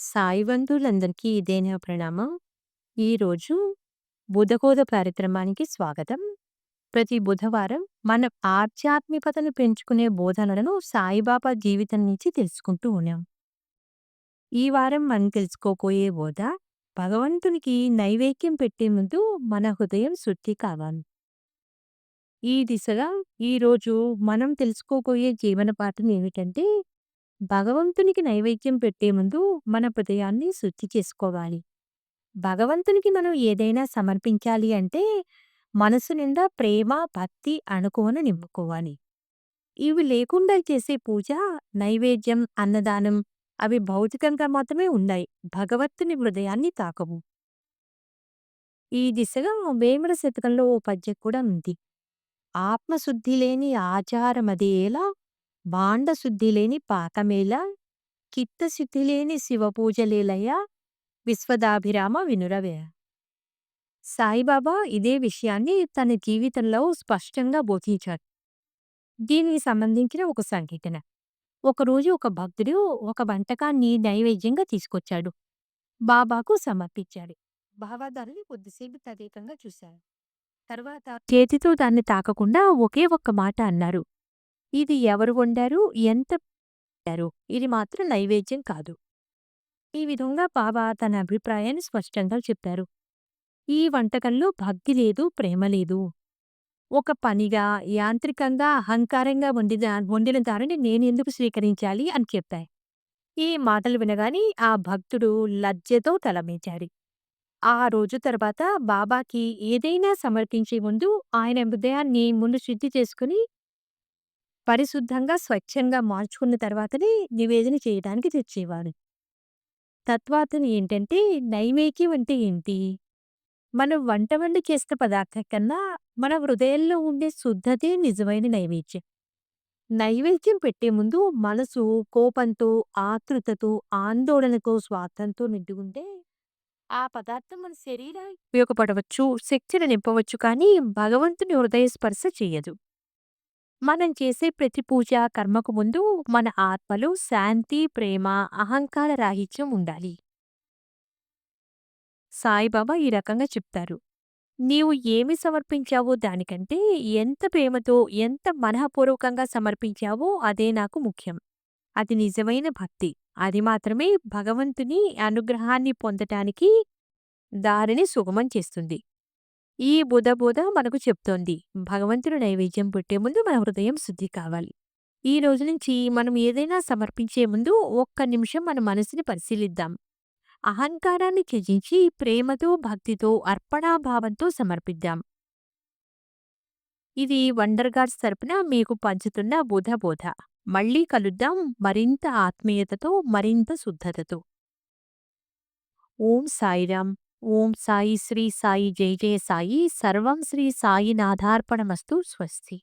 సాయి బంధువులందరికీ ఇదేనా ప్రణామం. ఈరోజు బుధకోద కార్యక్రమానికి స్వాగతం. ప్రతి బుధవారం మన ఆధ్యాత్మికతను పెంచుకునే బోధనలను సాయిబాబా జీవితం నుంచి తెలుసుకుంటూ ఉన్నాం. ఈ వారం మనం తెలుసుకోబోయే బోధ భగవంతునికి నైవేద్యం పెట్టే ముందు మన హృదయం శుద్ధి కావాలి. ఈ దిశగా ఈరోజు మనం తెలుసుకోబోయే జీవన పాఠం ఏమిటంటే భగవంతునికి నైవేద్యం పెట్టే ముందు మన హృదయాన్ని శుద్ధి చేసుకోవాలి. భగవంతునికి మనం ఏదైనా సమర్పించాలి అంటే మనసు నిండా ప్రేమ, భక్తి, అణుకోని నింపుకోవాలి. ఇవి లేకుండా చేసే పూజ, నైవేద్యం, అన్నదానం అవి భౌతికంగా మాత్రమే ఉన్నాయి. భగవంతుని హృదయాన్ని తాకవు. ఈ దిశగా వేమన శతకంలో ఓ పద్యం కూడా ఉంది. ఆత్మశుద్ధి లేని ఆచారమదేలా భాండశుద్ధి పాకమేళ పాకమేలా శివపూజలేలయ్య శివపూజలేలయ్యా విశ్వదాభిరామ వినురవే. సాయిబాబా ఇదే విషయాన్ని తన జీవితంలో స్పష్టంగా బోధించారు. దీనికి సంబంధించిన ఒక సంఘటన. ఒకరోజు ఒక భక్తుడు ఒక వంటకాన్ని నైవేద్యంగా తీసుకొచ్చాడు. బాబాకు సమర్పించాడు. బావాదారుని కొద్దిసేపు తదేకంగా చూశారు. తర్వాత చేతితో దాన్ని తాకకుండా ఒకే ఒక్క మాట అన్నారు. ఇది ఎవరు వండారు? ఎంత పెట్టారు? ఇది మాత్రం నైవేద్యం కాదు. ఈ విధంగా బాబా తన అభిప్రాయాన్ని స్పష్టంగా చెప్పారు. ఈ వంటకంలో భక్తి లేదు, ప్రేమ లేదు. ఒక పనిగా, యాంత్రికంగా, అహంకారంగా వండిన వండిన దానిని నేనెందుకు స్వీకరించాలి అని చెప్పాయి. ఈ మాటలు వినగాని ఆ భక్తుడు లజ్జతో తలమేచాడు. ఆ రోజు తర్వాత బాబాకి ఏదైనా సమర్పించే ముందు ఆయన హృదయాన్ని ముందు శుద్ధి చేసుకుని పరిశుద్ధంగా, స్వచ్ఛంగా మార్చుకున్న తర్వాతనే నివేదన చేయడానికి తెచ్చేవారు తత్వార్థం ఏంటంటే నైవేద్యం అంటే ఏంటి? మనం వంట వండి చేసిన పదార్థం కన్నా మన హృదయంలో ఉండే శుద్ధతే నిజమైన నైవేద్యం. నైవేద్యం పెట్టే ముందు మనసు కోపంతో, ఆతృతతో, ఆందోళనతో, స్వార్థంతో నిండి ఉంటే ఆ పదార్థం మన శరీరానికి ఉపయోగపడవచ్చు, శక్తిని నింపవచ్చు కానీ భగవంతుని హృదయ స్పర్శ చెయ్యదు. మనం చేసే ప్రతి పూజ, కర్మకు ముందు మన ఆత్మలో శాంతి, ప్రేమ, అహంకార రాహిత్యం ఉండాలి. సాయిబాబా ఈ రకంగా చెప్తారు. నీవు ఏమి సమర్పించావో దానికంటే ఎంత ప్రేమతో, ఎంత మనఃపూర్వకంగా సమర్పించావో అదే నాకు ముఖ్యం. అది నిజమైన భక్తి. అది మాత్రమే భగవంతుని అనుగ్రహాన్ని పొందటానికి దారిని సుగమం చేస్తుంది. ఈ బుధబోధ మనకు చెప్తోంది. భగవంతుడు నైవేద్యం పెట్టే ముందు మన హృదయం శుద్ధి కావాలి. ఈ రోజు నుంచి మనం ఏదైనా సమర్పించే ముందు ఒక్క నిమిషం మన మనసుని పరిశీలిద్దాం. అహంకారాన్ని త్యజించి ప్రేమతో, భక్తితో, అర్పణాభావంతో సమర్పిద్దాం. ఇది వండర్ గార్డ్స్ తరపున మీకు పంచుతున్న బుధబోధ. మళ్ళీ కలుద్దాం మరింత ఆత్మీయతతో, మరింత శుద్ధతతో. ఓం సాయిరామ్. ఓం సాయి శ్రీ సాయి జై జయ సాయి సర్వం శ్రీ సాయినాథార్పణమస్తు స్వస్తి